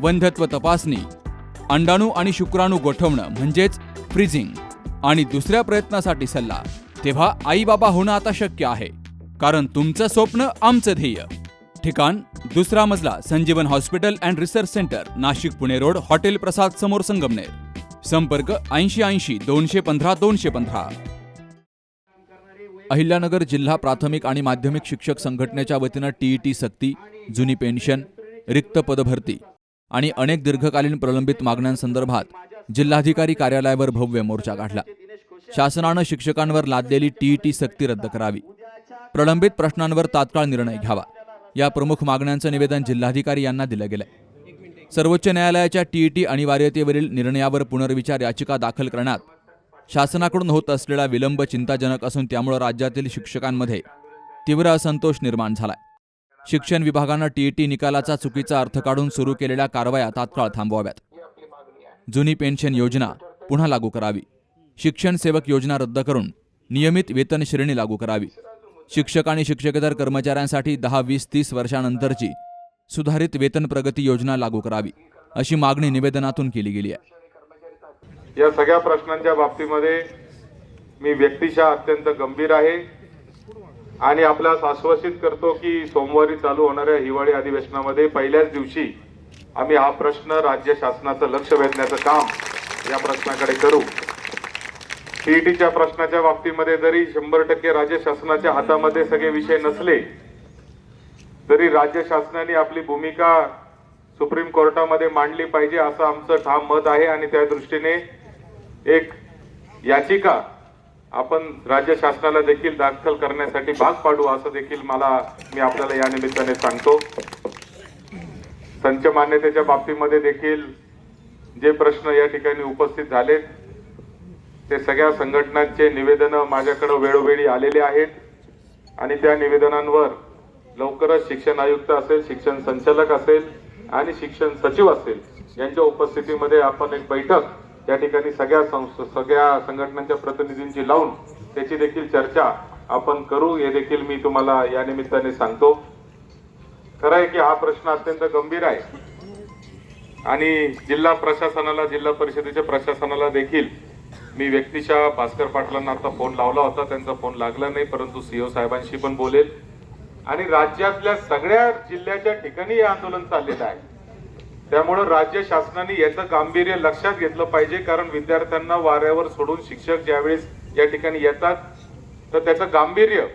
वंध्यत्व तपासणी अंडाणू आणि शुक्राणू गोठवणं म्हणजेच फ्रीजिंग आणि दुसऱ्या प्रयत्नासाठी सल्ला तेव्हा आई बाबा होणं आता शक्य आहे कारण तुमचं स्वप्न आमचं ध्येय. ठिकाण दुसरा मजला Sanjeevan hospital and research centre Nashik Pune road hotel Prasad समोर संगमनेर. संपर्क ऐंशी ऐंशी दोनशे पंधरा दोनशे पंधरा. अहिल्यानगर जिल्हा प्राथमिक आणि माध्यमिक शिक्षक संघटनेच्या वतीनं टीईटी सक्ती जुनी पेन्शन रिक्त पदभरती. आणि अनेक दीर्घकालीन प्रलंबित मागण्यांसंदर्भात जिल्हाधिकारी कार्यालयावर भव्य मोर्चा काढला. शासनानं शिक्षकांवर लादलेली टीईटी सक्ती रद्द करावी. प्रलंबित प्रश्नांवर तात्काळ निर्णय घ्यावा. या प्रमुख मागण्यांचं निवेदन जिल्हाधिकारी यांना दिलं गेलंय. सर्वोच्च न्यायालयाच्या टीईटी अनिवार्यतेवरील निर्णयावर पुनर्विचार याचिका दाखल करण्यात शासनाकडून होत असलेला विलंब चिंताजनक असून त्यामुळे राज्यातील शिक्षकांमध्ये तीव्र असंतोष निर्माण झालाय. शिक्षण विभागानं टीईटी निकालाचा चुकीचा अर्थ काढून सुरू केलेल्या कारवाया तात्काळ थांबवाव्यात. जुनी पेन्शन योजना पुन्हा लागू करावी. शिक्षण सेवक योजना रद्द करून नियमित वेतन श्रेणी लागू करावी. शिक्षक आणि शिक्षकेतर कर्मचाऱ्यांसाठी दहा वीस तीस वर्षानंतरची सुधारित वेतन प्रगती योजना लागू करावी अशी मागणी निवेदनातून केली गेली आहे. या सगळ्या प्रश्नांच्या बाबतीमध्ये मी व्यक्तिशः अत्यंत गंभीर आहे. आणि आपल्यास आश्वासित करतो की सोमवारी चालू होणाऱ्या हिवाळी अधिवेशनामध्ये पहिल्याच दिवशी आम्ही हा प्रश्न राज्य शासनाचं लक्ष वेधण्याचं काम या प्रश्नाकडे करू. सीईटीच्या प्रश्नाच्या बाबतीमध्ये जरी शंभर टक्के राज्य शासनाच्या हातामध्ये सगळे विषय नसले तरी राज्य शासनाने आपली भूमिका सुप्रीम कोर्टामध्ये मांडली पाहिजे असं आमचं ठाम मत आहे आणि त्या दृष्टीने एक याचिका आपण राज्य शासनाला देखील दाखल करण्यासाठी भाग पाडू असं देखील मला मी आपल्याला या निमित्ताने सांगतो. संच मान्यतेच्या बाबतीमध्ये देखील जे प्रश्न या ठिकाणी उपस्थित झालेत ते सगळ्या संघटनांचे निवेदनं माझ्याकडे वेळोवेळी आलेले आहेत. आणि त्या निवेदनांवर लवकरच शिक्षण आयुक्त असेल शिक्षण संचालक असेल आणि शिक्षण सचिव असेल यांच्या उपस्थितीमध्ये आपण एक बैठक त्या ठिकाणी सगळ्या संस्थ सगळ्या संघटनांच्या प्रतिनिधींची लावून त्याची देखील चर्चा आपण करू. हे देखील मी तुम्हाला या निमित्ताने सांगतो. खरं आहे की हा प्रश्न अत्यंत गंभीर आहे. आणि जिल्हा प्रशासनाला जिल्हा परिषदेच्या प्रशासनाला देखील मी व्यक्तिशः भास्कर पाटलांना आता फोन लावला होता. त्यांचा फोन लागला नाही परंतु सीओ साहेबांशी पण बोलेल. आणि राज्यातल्या सगळ्या जिल्ह्याच्या ठिकाणी हे आंदोलन चाललेलं आहे. त्यामुळं राज्य शासनाने याचं गांभीर्य लक्षात घेतलं पाहिजे कारण विद्यार्थ्यांना वाऱ्यावर सोडून शिक्षक ज्यावेळेस या ठिकाणी येतात तर त्याचं गांभीर्य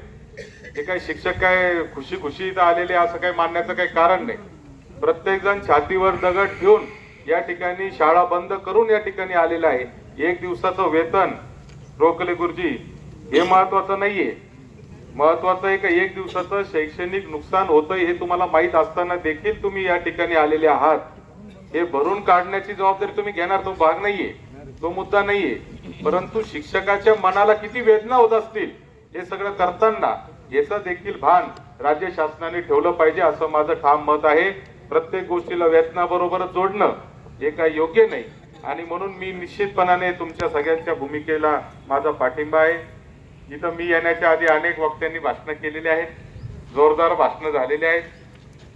हे काय शिक्षक काय खुशी खुशी इथं आलेले असं काही मानण्याचं काही कारण नाही. प्रत्येक जण छातीवर दगड ठेवून या ठिकाणी शाळा बंद करून या ठिकाणी आलेला आहे. एक दिवसाचं वेतन रोकले गुरुजी हे महत्वाचं नाहीये. महत्वाचं आहे का एक दिवसाचं शैक्षणिक नुकसान होतंय हे तुम्हाला माहीत असताना देखील तुम्ही या ठिकाणी आलेले आहात. हे भरून काढण्याची जबाबदारी तुम्ही घेणार तो भाग नाहीये तो मुद्दा नाहीये. परंतु शिक्षकाच्या मनाला किती वेदना होत असतील हे सगळं करताना याचं देखील भान राज्य शासनाने ठेवलं पाहिजे असं माझं ठाम मत आहे. प्रत्येक गोष्टीला वेतनाबरोबरच जोडणं हे काही योग्य नाही. आणि म्हणून मी निश्चितपणाने तुमच्या सगळ्यांच्या भूमिकेला माझा पाठिंबा आहे. इथं मी येण्याच्या आधी अनेक वक्त्यांनी भाषणं केलेली आहेत. जोरदार भाषणं झालेली आहेत.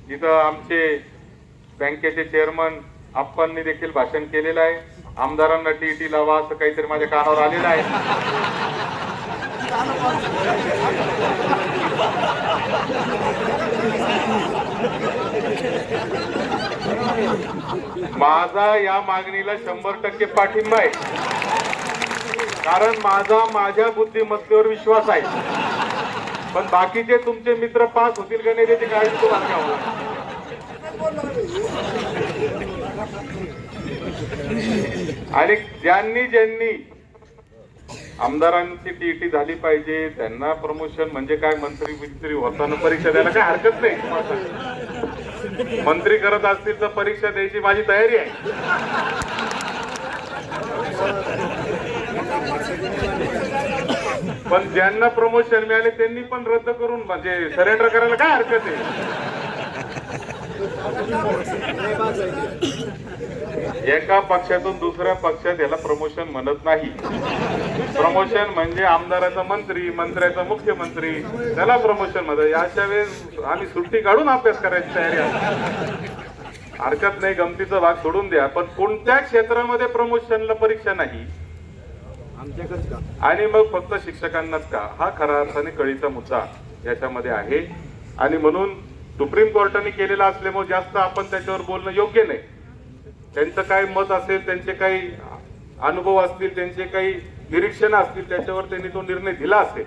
इथं आमचे बँकेचे चेअरमन आप्पांनी देखील भाषण केलेलं आहे. आमदारांना टीटी लावा असं काहीतरी माझ्या कानावर आलेलं आहे. माझा या मागणीला शंभर टक्के पाठिंबा आहे. कारण माझा माझ्या बुद्धिमत्तेवर विश्वास आहे. पण बाकीचे तुमचे मित्र पास होतील का नाही त्याची काळजी तुम्हाला घ्यावं आणि ज्यांनी ज्यांनी आमदारांची टीटी झाली पाहिजे त्यांना प्रमोशन म्हणजे काय? मंत्री मंत्री होताना परीक्षा द्यायला काय हरकत नाही. मंत्री करत असतील तर परीक्षा द्यायची माझी तयारी आहे. पण ज्यांना प्रमोशन मिळाले त्यांनी पण रद्द करून म्हणजे सरेंडर करायला काय हरकत आहे? एका पक्षातून दुसऱ्या पक्षात याला प्रमोशन म्हणत नाही. प्रमोशन म्हणजे आमदाराचा मंत्री मंत्र्याचा मुख्यमंत्री त्याला प्रमोशन म्हणतात अशा वेळेस आम्ही सुट्टी काढून अभ्यास करायची तयारी आहे. हरकत नाही गमतीचा भाग सोडून द्या. पण कोणत्या क्षेत्रामध्ये प्रमोशनला परीक्षा नाही? आणि मग फक्त शिक्षकांनाच का? हा खरा अर्थाने कळीचा मुद्दा याच्यामध्ये आहे. आणि म्हणून सुप्रीम कोर्टाने केलेला असल्यामुळे जास्त आपण त्याच्यावर बोलणं योग्य नाही. त्यांचं काय मत असेल त्यांचे काही अनुभव असतील त्यांचे काही निरीक्षण असतील त्याच्यावर त्यांनी तो निर्णय दिला असेल.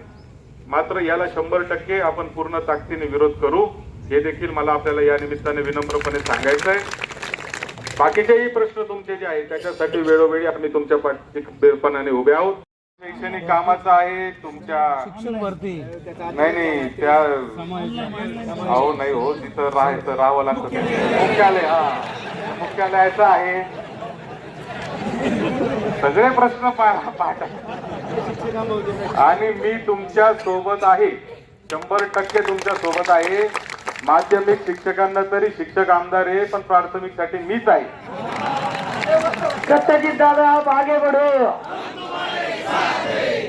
मात्र याला शंभर टक्के आपण पूर्ण ताकदीने विरोध करू हे देखील मला आपल्याला या निमित्ताने विनम्रपणे सांगायचं आहे बाकीचेही प्रश्न तुमचे जे आहेत त्याच्यासाठी वेळोवेळी आम्ही तुमच्या पाठीपणाने उभे आहोत. शैक्षणिक कामाचं आहे तुमच्या नाही नाही त्या अहो नाही हो तिथं राहायचं राहावं लागतं. मुख्यालय हा. मुख्यालयाचं आहे. सगळे प्रश्न आणि मी तुमच्यासोबत आहे. शंभर टक्के तुमच्यासोबत आहे. माध्यमिक शिक्षकांना तरी शिक्षक आमदार आहे पण प्राथमिकसाठी मीच आहे. सत्यजित दादा आगे बढ़ो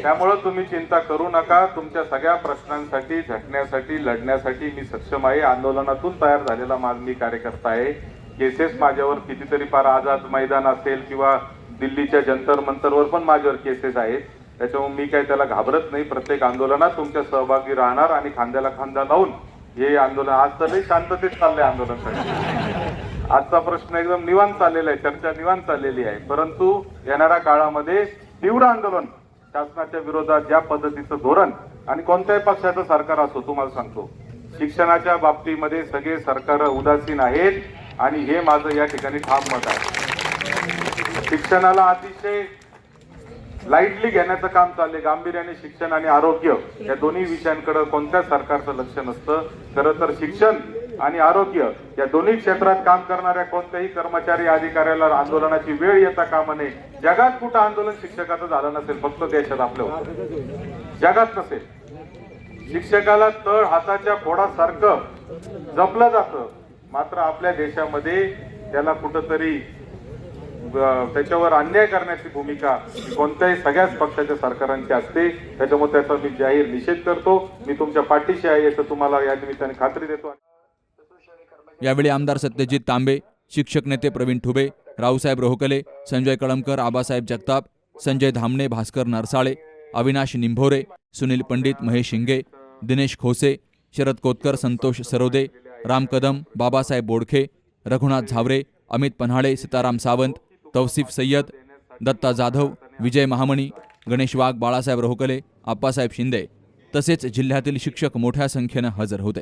त्यामुळं तुम्ही चिंता करू नका. तुमच्या सगळ्या प्रश्नांसाठी झटण्यासाठी लढण्यासाठी मी सक्षम आहे. आंदोलनातून तयार झालेला माझ मी कार्यकर्ता आहे. केसेस माझ्यावर कितीतरी फार आझाद मैदान असेल किंवा दिल्लीच्या जंतर मंतरवर पण माझ्यावर केसेस आहेत. त्याच्यामुळे मी काही त्याला घाबरत नाही. प्रत्येक आंदोलनात तुमच्या सहभागी राहणार आणि खांद्याला खांदा लावून हे आंदोलन आज तर लई शांततेत चाललंय आंदोलन आजचा प्रश्न एकदम निवांत चाललेला आहे. चर्चा निवांत चाललेली आहे. परंतु येणाऱ्या काळामध्ये तीव्र आंदोलन शासनाच्या विरोधात ज्या पद्धतीचं धोरण आणि कोणत्याही पक्षाचं सरकार असो तुम्हाला सांगतो. शिक्षणाच्या बाबतीमध्ये सगळे सरकार उदासीन आहेत आणि हे माझं या ठिकाणी ठाम मत आहे. शिक्षणाला अतिशय लाईटली घेण्याचं काम चाललंय. गांभीर्याने शिक्षण आणि आरोग्य या दोन्ही विषयांकडे कोणत्याच सरकारचं लक्ष नसतं. खरं तर शिक्षण आणि आरोग्य या दोन्ही क्षेत्रात काम करणाऱ्या कोणत्याही कर्मचारी अधिकाऱ्याला आंदोलनाची वेळ येता कामा नये. जगात कुठं आंदोलन शिक्षकाचं झालं नसेल फक्त देशात आपलं होतं. जगात नसेल शिक्षकाला तळ हाताच्या फोडासारखं जपलं जातं. मात्र आपल्या देशामध्ये त्याला कुठंतरी त्याच्यावर अन्याय करण्याची भूमिका कोणत्याही सगळ्याच पक्षाच्या सरकारांची असते. त्याच्यामुळे त्याचा मी जाहीर निषेध करतो. मी तुमच्या पाठीशी आहे याचं तुम्हाला या निमित्ताने खात्री देतो. यावेळी आमदार सत्यजित तांबे शिक्षक नेते प्रवीण ठुबे रावसाहेब रोहकले संजय कळमकर आबासाहेब जगताप संजय धामणे भास्कर नरसाळे अविनाश निंभोरे सुनील पंडित महेश शिंगे दिनेश खोसे शरद कोतकर संतोष सरोदे राम कदम बाबासाहेब बोडखे रघुनाथ झावरे अमित पन्हाळे सीताराम सावंत तौसिफ सय्यद दत्ता जाधव विजय महामणी गणेश वाघ बाळासाहेब रोहकले आप्पासाहेब शिंदे तसेच जिल्ह्यातील शिक्षक मोठ्या संख्येनं हजर होते.